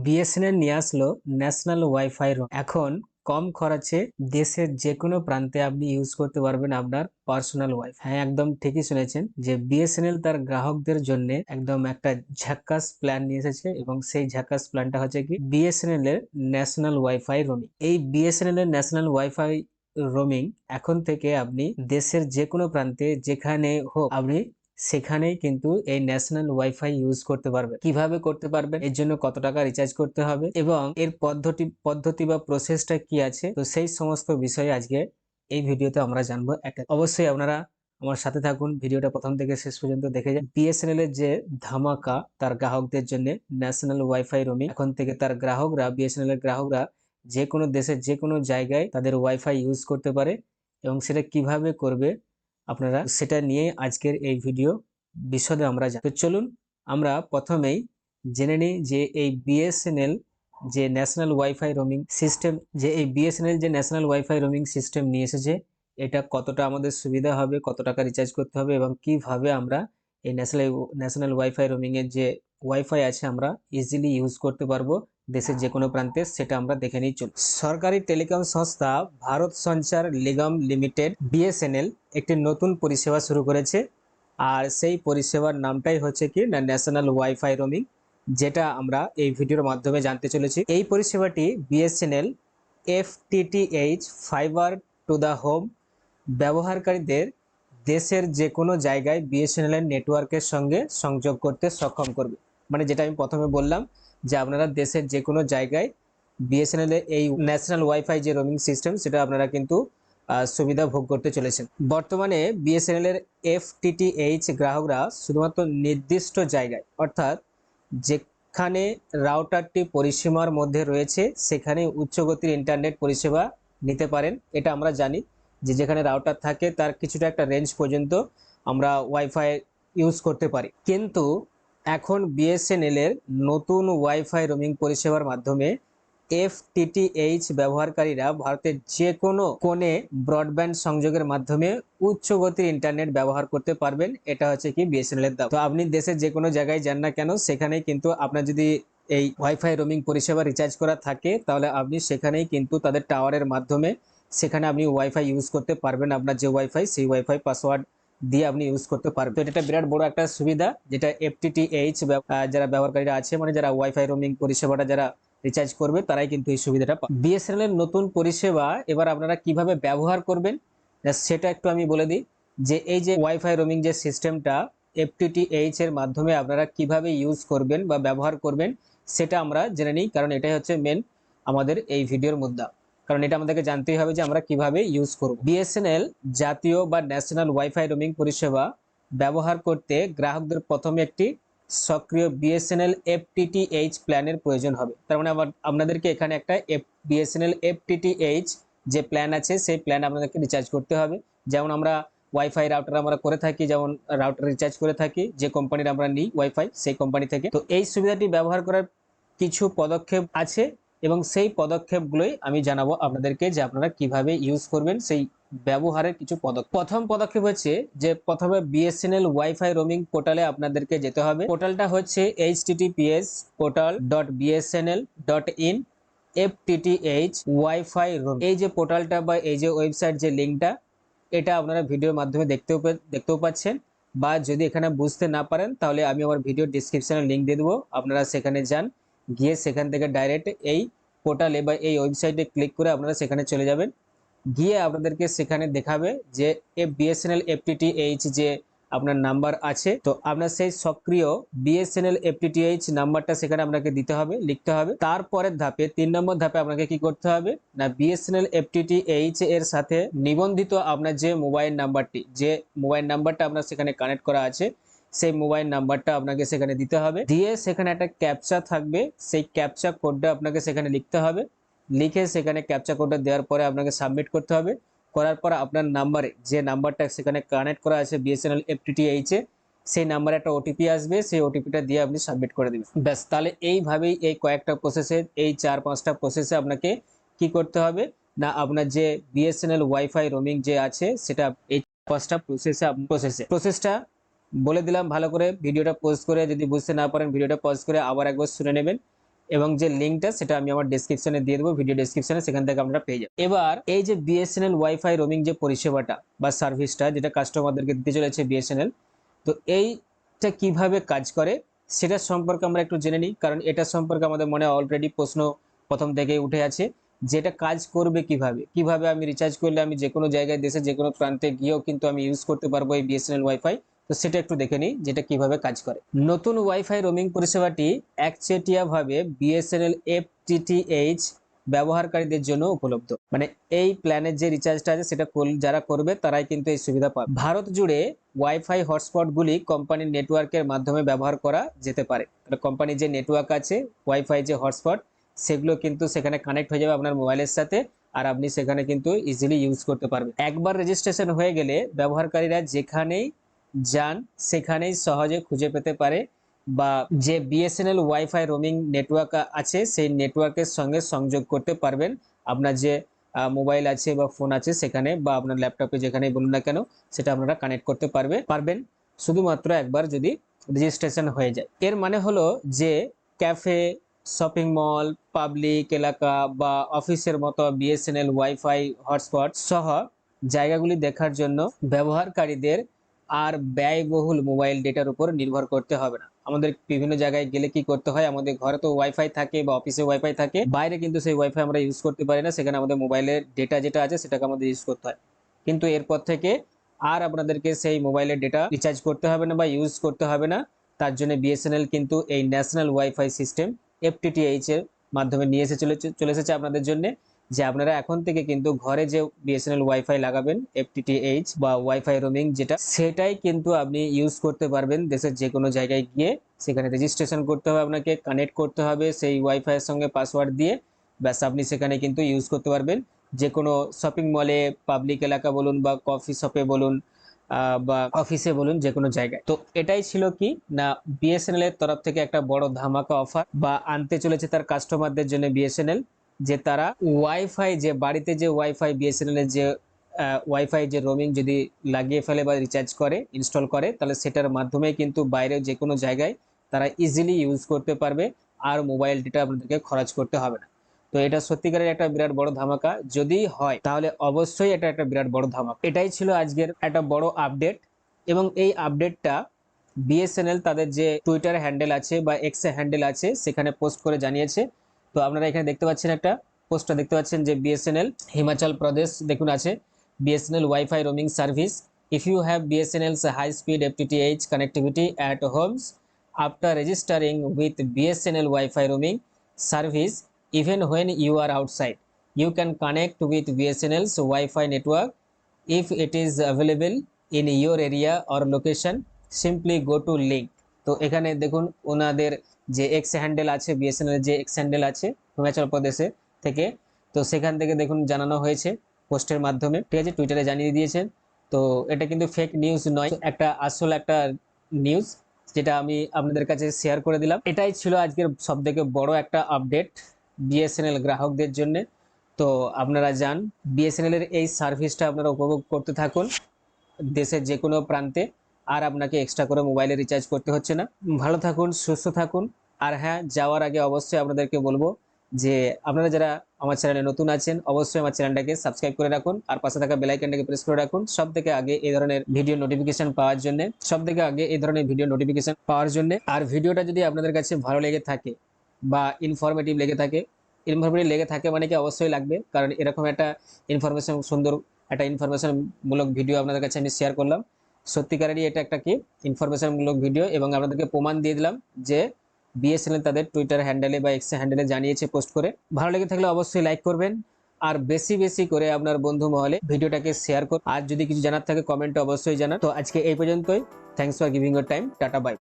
BSNL নিয়ে আসলো national wifi এখন কম খরচে দেশের যে কোনো প্রান্তে আপনি ইউজ করতে পারবেন আপনার পার্সোনাল ওয়াইফাই হ্যাঁ একদম ঠিকই শুনেছেন যে বিএসএনএল তার গ্রাহকদের জন্য একদম একটা ঝাক্কাস প্ল্যান নিয়ে এসেছে এবং সেই ঝাক্কাস প্ল্যানটা হচ্ছে কি বিএসএনএল এর ন্যাশনাল ওয়াইফাই রোমিং এই বিএসএনএল এর ন্যাশনাল ওয়াইফাই রোমিং এখন থেকে আপনি দেশের যে কোনো প্রান্তে যেখানে হোক আপনি সেখানেই কিন্তু এই ন্যাশনাল ওয়াইফাই ইউজ করতে পারবে কীভাবে করতে পারবেন? এর জন্য কত টাকা রিচার্জ করতে হবে? এবং এর পদ্ধতি পদ্ধতি বা প্রসেসটা কি আছে? তো সেই সমস্ত বিষয়ে আজকে এই ভিডিওতে আমরা জানব একটা অবশ্যই আপনারা আমার সাথে থাকুন। ভিডিওটা প্রথম থেকে শেষ পর্যন্ত দেখে যান। বিএসএনএল এর যে ধামাকা তার গ্রাহকদের জন্য ন্যাশনাল ওয়াইফাই রোমিং এখন থেকে তার গ্রাহকরা বিএসএনএল এর গ্রাহকরা যে কোনো দেশের, যে কোনো জায়গায় তাদের ওয়াইফাই ইউজ করতে পারে এবং সেটা কীভাবে করবে আপনারা সেটা নিয়ে আজকের এই ভিডিও বিশদে আমরা তো চলুন আমরা প্রথমেই জেনে নিই যে এই বিএসএনএল যে ন্যাশনাল ওয়াইফাই রোমিং সিস্টেম, যে এই বিএসএনএল যে ন্যাশনাল ওয়াইফাই রোমিং সিস্টেম নিয়ে এসেছে, এটা কতটা আমাদের সুবিধা হবে, কত টাকা রিচার্জ করতে হবে এবং কীভাবে আমরা এই ন্যাশনাল ন্যাশনাল ওয়াইফাই রোমিং এর যে ওয়াইফাই আছে আমরা ইজিলি ইউজ করতে পারব দেশের যে কোনো প্রান্তে সেটা আমরা দেখে নিই চল সরকারি টেলিকম সংস্থা ভারত সঞ্চার নিগম লিমিটেড, বিএসএনএল, একটি নতুন পরিষেবা শুরু করেছে। আর সেই পরিষেবার নামটাই হচ্ছে কি না ন্যাশনাল ওয়াইফাই রোমিং, যেটা আমরা এই ভিডিওর মাধ্যমে জানতে চলেছি। এই পরিষেবাটি BSNL, FTTH, fibre to the home ব্যবহারকারীদের দেশের যে কোনো জায়গায় বিএসএনএল নেটওয়ার্কের সঙ্গে সংযোগ করতে সক্ষম করবে। মানে যেটা আমি প্রথমে বললাম যে আপনারা দেশের যে কোনো জায়গায় বিএসএনএল এর এই ন্যাশনাল ওয়াইফাই যে রোমিং সিস্টেম, সেটা আপনারা কিন্তু সুবিধা ভোগ করতে চলেছেন। বর্তমানে বিএসএনএল এর এফটিটিএইচ গ্রাহকরা শুধুমাত্র নির্দিষ্ট জায়গায়, অর্থাৎ যেখানে রাউটারটি পরিসীমার মধ্যে রয়েছে, সেখানে উচ্চগতির ইন্টারনেট পরিষেবা নিতে পারেন। এটা আমরা জানি যে যেখানে রাউটার থাকে, তার কিছুটা একটা রেঞ্জ পর্যন্ত আমরা ওয়াইফাই ইউজ করতে পারি। কিন্তু এখন বিএসএনএল এর নতুন ওয়াইফাই রোমিং পরিষেবার মাধ্যমে এফটিটিএইচ ব্যবহারকারীরা ভারতের যে কোনো কোণে ব্রডব্যান্ড সংযোগের মাধ্যমে উচ্চ গতির ইন্টারনেট ব্যবহার করতে পারবেন। এটা হচ্ছে কি বিএসএনএল এর দাম। তো আপনি দেশের যে কোনো জায়গায় যান না কেন সেখানে কিন্তু আপনার যদি এই ওয়াইফাই রোমিং পরিষেবা রিচার্জ করা থাকে, তাহলে আপনি সেখানেই কিন্তু তাদের টাওয়ারের মাধ্যমে সেখানে আপনি ওয়াইফাই ইউজ করতে পারবেন। আপনার যে ওয়াইফাই সেই ওয়াইফাই পাসওয়ার্ড দিয়ে আপনি ইউজ করতে পারবেন। তো এটা বিরাট বড় একটা সুবিধা, যেটা এফটিটিএইচ যারা ব্যবহারকারীরা আছে মানে যারা ওয়াইফাই রোমিং পরিষেবাটা যারা রিচার্জ করবে, তারাই কিন্তু এই সুবিধাটা পাবে বিএসএনএল এর নতুন পরিষেবা, এবার আপনারা কীভাবে ব্যবহার করবেন সেটা একটু আমি বলে দিই, যে এই যে ওয়াইফাই রোমিং যে সিস্টেমটা এফটিটিএইচ এর মাধ্যমে আপনারা কীভাবে ইউজ করবেন বা ব্যবহার করবেন, সেটা আমরা জেনে নিই, কারণ এটাই হচ্ছে মেন আমাদের এই ভিডিওর মুদ্রা। কারণ এটা আমাদেরকে জানতেই হবে যে আমরা কীভাবে ইউজ করব। বিএসএনএল জাতীয় বা ন্যাশনাল ওয়াইফাই রোমিং পরিষেবা ব্যবহার করতে গ্রাহকদের প্রথমে একটি সক্রিয় বিএসএনএল এফটিটিএইচ প্ল্যানের প্রয়োজন হবে। তার মানে আবার আপনাদেরকে এখানে একটা এফ বিএসএনএল এফটিটিএইচ যে প্ল্যান আছে, সেই প্ল্যান আপনাদেরকে রিচার্জ করতে হবে। যেমন আমরা ওয়াইফাই রাউটার আমরা করে থাকি, যেমন রাউটার রিচার্জ করে থাকি, যে কোম্পানির আমরা নিই ওয়াইফাই সেই কোম্পানি থেকে। তো এই সুবিধাটি ব্যবহার করার কিছু পদক্ষেপ আছে। এবং সেই পদক্ষেপগুলোই আমি জানাব আপনাদেরকে যে আপনারা কীভাবে ইউজ করবেন সেই ব্যবহারের কিছু পদক্ষেপ। প্রথম পদক্ষেপ হচ্ছে যে প্রথমে বিএসএনএল ওয়াইফাই রোমিং পোর্টালে আপনাদেরকে যেতে হবে। পোর্টালটা হচ্ছে H TTPS portal dot BSNL dot in F TTH wifi roam এই যে পোর্টালটা বা এই যে ওয়েবসাইট যে লিঙ্কটা এটা আপনারা ভিডিওর মাধ্যমে দেখতেও দেখতেও পাচ্ছেন। বা যদি এখানে বুঝতে না পারেন, তাহলে আমি আমার ভিডিও ডিসক্রিপশনে লিঙ্ক দিয়ে দেবো। আপনারা সেখানে যান। গিয়ে সেখান থেকে ডাইরেক্ট এই পোর্টালে বা এই ওয়েবসাইটে ক্লিক করে আপনারা সেখানে চলে যাবেন। গিয়ে আপনাদেরকে সেখানে দেখাবে যে এফ বিএসএনএল এফটিটিএইচ যে আপনার নাম্বার আছে, তো আপনার সেই সক্রিয় বিএসএনএল এফটিটিএইচ নাম্বারটা সেখানে আপনাকে দিতে হবে, লিখতে হবে। তারপরের ধাপে, তিন নম্বর ধাপে আপনাকে কি করতে হবে? না বিএসএনএল এফটিটিএইচ এর সাথে নিবন্ধিত আপনার যে মোবাইল নাম্বারটি যে মোবাইল নাম্বারটা আপনার সেখানে কানেক্ট করা আছে সেই মোবাইল নাম্বারটা আপনাকে সেখানে দিতে হবে। দিয়ে সেখানে একটা ক্যাপচা থাকবে। সেই ক্যাপচা কোডটা আপনাকে সেখানে লিখতে হবে। লিখে সেখানে ক্যাপচা কোডটা দেওয়ার পরে আপনাকে সাবমিট করতে হবে। করার পর আপনার নাম্বারে যে নাম্বারটা সেখানে কানেক্ট করা আছে বিএসএনএল এফটিটিএইচ সেই নাম্বারে একটা ওটিপি আসবে। সেই ওটিপিটা দিয়ে আপনি সাবমিট করে দেবেন। ব্যাস, তাহলে এইভাবেই এই কয়েকটা প্রসেসে এই চার পাঁচটা প্রসেসে আপনাকে কি করতে হবে? না, আপনার যে বিএসএনএল ওয়াইফাই রোমিং যে আছে, সেটা এই পাঁচটা প্রসেসে প্রসেসে প্রসেসটা বলে দিলাম ভালো করে ভিডিওটা পোস্ট করে যদি বুঝতে না পারেন ভিডিওটা পজ করে আবার একবার শুনে নেবেন এবং যে লিঙ্কটা সেটা আমি আমার ডেসক্রিপশনে দিয়ে দেবো ভিডিও ডেসক্রিপশনে সেখান থেকে আপনারা পেয়ে যাবেন। এবার এই যে বিএসএনএল ওয়াইফাই রোমিং যে পরিষেবাটা বা সার্ভিসটা যেটা কাস্টমারদেরকে দিতে চলেছে বিএসএনএল তো এইটা কীভাবে কাজ করে সেটা সম্পর্কে আমরা একটু জেনে নিই, কারণ এটা সম্পর্কে আমাদের মনে অলরেডি প্রশ্ন প্রথম থেকেই উঠে আছে, যেটা কাজ করবে কীভাবে? কীভাবে আমি রিচার্জ করলে আমি যে কোনো জায়গায় দেশে যে কোনো প্রান্তে গিয়েও কিন্তু আমি ইউজ করতে পারব এই বিএসএনএল ওয়াইফাই তো সেটা একটু দেখে নিই, যেটা কীভাবে কাজ করে। নতুন ওয়াইফাই রোমিং পরিষেবাটি একচেটিয়াভাবে বিএসএনএল এফটিটিএইচ ব্যবহারকারীদের জন্য উপলব্ধ। মানে এই প্ল্যানের যে রিচার্জটা আছে, সেটা যারা করবে, তারাই কিন্তু এই সুবিধা পাবে। ভারত জুড়ে ওয়াইফাই হটস্পটগুলি কোম্পানির নেটওয়ার্কের মাধ্যমে ব্যবহার করা যেতে পারে। কোম্পানির যে নেটওয়ার্ক আছে ওয়াইফাই যে হটস্পট সেগুলো কিন্তু সেখানে কানেক্ট হয়ে যাবে আপনার মোবাইলের সাথে, আর আপনি সেখানে কিন্তু ইজিলি ইউজ করতে পারবেন। একবার রেজিস্ট্রেশন হয়ে গেলে ব্যবহারকারীরা যেখানেই যান, সেখানেই সহজে খুঁজে পেতে পারে বা যে বিএসএনএল ওয়াইফাই রোমিং নেটওয়ার্ক আছে, সেই নেটওয়ার্কের সঙ্গে সংযোগ করতে পারবেন। আপনার যে মোবাইল আছে বা ফোন আছে সেখানে বা আপনার ল্যাপটপে যেখানেই বলুন না কেন, সেটা আপনারা কানেক্ট করতে পারবে, পারবেন। শুধুমাত্র একবার যদি রেজিস্ট্রেশন হয়ে যায়। এর মানে হলো যে ক্যাফে শপিং মল পাবলিক এলাকা বা অফিসের মতো বিএসএনএল ওয়াইফাই হটস্পট সহ জায়গাগুলি দেখার জন্য ব্যবহারকারীদের আর ব্যয়বহুল মোবাইল ডেটার উপর নির্ভর করতে হবে না। আমাদের বিভিন্ন জায়গায় গেলে কি করতে হয়? আমাদের ঘরে তো ওয়াইফাই থাকে বা অফিসে ওয়াইফাই থাকে, বাইরে কিন্তু সেই ওয়াইফাই আমরা ইউজ করতে পারি না। সেখানে আমাদের মোবাইলের ডেটা যেটা আছে, সেটাকে আমাদের ইউজ করতে হয়। কিন্তু এরপর থেকে আর আপনাদেরকে সেই মোবাইলের ডেটা রিচার্জ করতে হবে না বা ইউজ করতে হবে না। তার জন্য বিএসএনএল কিন্তু এই ন্যাশনাল ওয়াইফাই সিস্টেম এফটিটিএইচ এর মাধ্যমে নিয়ে এসে চলে চলে এসেছে আপনাদের জন্য। যে আপনারা এখন থেকে কিন্তু ঘরে যে বিএসএনএল ওয়াইফাই লাগাবেন এফটিটিএইচ বা ওয়াইফাই রোমিং যেটা, সেটাই কিন্তু আপনি ইউজ করতে পারবেন দেশের যে কোনো জায়গায় গিয়ে। সেখানে রেজিস্ট্রেশন করতে হবে আপনাকে কানেক্ট করতে হবে সেই ওয়াইফাইয়ের সঙ্গে পাসওয়ার্ড দিয়ে। ব্যাস, আপনি সেখানে কিন্তু ইউজ করতে পারবেন। যে কোনো শপিং মলে পাবলিক এলাকা বলুন বা কফি শপে বলুন বা অফিসে বলুন যে কোনো জায়গায়। তো এটাই ছিল কি? না বিএসএনএল এর তরফ থেকে একটা বড় ধামাকা অফার বা আনতে চলেছে তার কাস্টমারদের জন্য বিএসএনএল যে তারা ওয়াইফাই যে বাড়িতে যে ওয়াইফাই বিএসএনএল এর যে ওয়াইফাই যে রোমিং যদি লাগিয়ে ফেলে বা রিচার্জ করে ইনস্টল করে, তাহলে সেটার মাধ্যমে কিন্তু বাইরে যে কোনো জায়গায় তারা ইজিলি ইউজ করতে পারবে আর মোবাইল ডেটা আপনাদেরকে খরচ করতে হবে না। তো এটা সত্যিকারের একটা বিরাট বড় ধামাকা। যদি হয়, তাহলে অবশ্যই এটা একটা বিরাট বড় ধামাকা। এটাই ছিল আজকের একটা বড় আপডেট এবং এই আপডেটটা বিএসএনএল তাদের যে টুইটার হ্যান্ডেল আছে বা এক্স হ্যান্ডেল আছে, সেখানে পোস্ট করে জানিয়েছে। তো আপনারা এখানে দেখতে পাচ্ছেন একটা পোস্টটা। দেখতে পাচ্ছেন যে বিএসএনএল হিমাচল প্রদেশ দেখুন আছে। BSNL wifi roaming service if you have BSNL's high speed FTTH connectivity at homes after registering with BSNL wifi roaming service even when you are outside, you can connect with bsnl's wi-fi network if it is available in your area or location. Simply go to link তো এখানে দেখুন ওনাদের যে X handle আছে BSNL যে X handle আছে, হিমাচল প্রদেশে থেকে, তো সেখান থেকে দেখুন জানানো হয়েছে পোস্টের মাধ্যমে। ঠিক আছে টুইটারে জানিয়ে দিয়েছেন। তো এটা কিন্তু ফেক নিউজ নয়, একটা আসল একটা নিউজ যেটা আমি আপনাদের কাছে শেয়ার করে দিলাম। এটাই ছিল আজকের সবথেকে বড় একটা আপডেট বিএসএনএল গ্রাহকদের জন্য। তো আপনারা যান বিএসএনএল এর এই সার্ভিসটা আপনারা উপভোগ করতে থাকুন দেশের যে কোনো প্রান্তে, আর আপনাকে এক্সট্রা করে মোবাইলে রিচার্জ করতে হচ্ছে না। ভালো থাকুন, সুস্থ থাকুন। আর হ্যাঁ যাওয়ার আগে অবশ্যই আপনাদেরকে বলব যে আপনারা যারা আমার চ্যানেলে নতুন আছেন, অবশ্যই আমার চ্যানেলটাকে সাবস্ক্রাইব করে রাখুন আর পাশে থাকা বেলাইকনটাকে প্রেস করে রাখুন সব থেকে আগে এই ধরনের ভিডিও নোটিফিকেশন পাওয়ার জন্য সব থেকে আগে এই ধরনের ভিডিও নোটিফিকেশন পাওয়ার জন্য। আর ভিডিওটা যদি আপনাদের কাছে ভালো লেগে থাকে বা ইনফরমেটিভ লেগে থাকে ইনফরমেটিভ লেগে থাকে মানে কি অবশ্যই লাগবে, কারণ এরকম একটা ইনফরমেশন সুন্দর একটা ইনফরমেশন মূলক ভিডিও আপনাদের কাছে আমি শেয়ার করলাম। সত্যিকারেরই এটা একটা কি? ইনফরমেশন মূলক ভিডিও এবং আপনাদেরকে প্রমাণ দিয়ে দিলাম যে বিএসএনএল তাদের টুইটার হ্যান্ডেলে বা এক্স হ্যান্ডেলে জানিয়েছে পোস্ট করে। ভালো লেগে থাকলে অবশ্যই লাইক করবেন। আর বেশি বেশি করে আপনার বন্ধু মহলে ভিডিওটাকে শেয়ার করুন। আর যদি কিছু জানার থাকে কমেন্টে অবশ্যই জানান। তো আজকে এই পর্যন্তই। Thanks for giving your time tata bye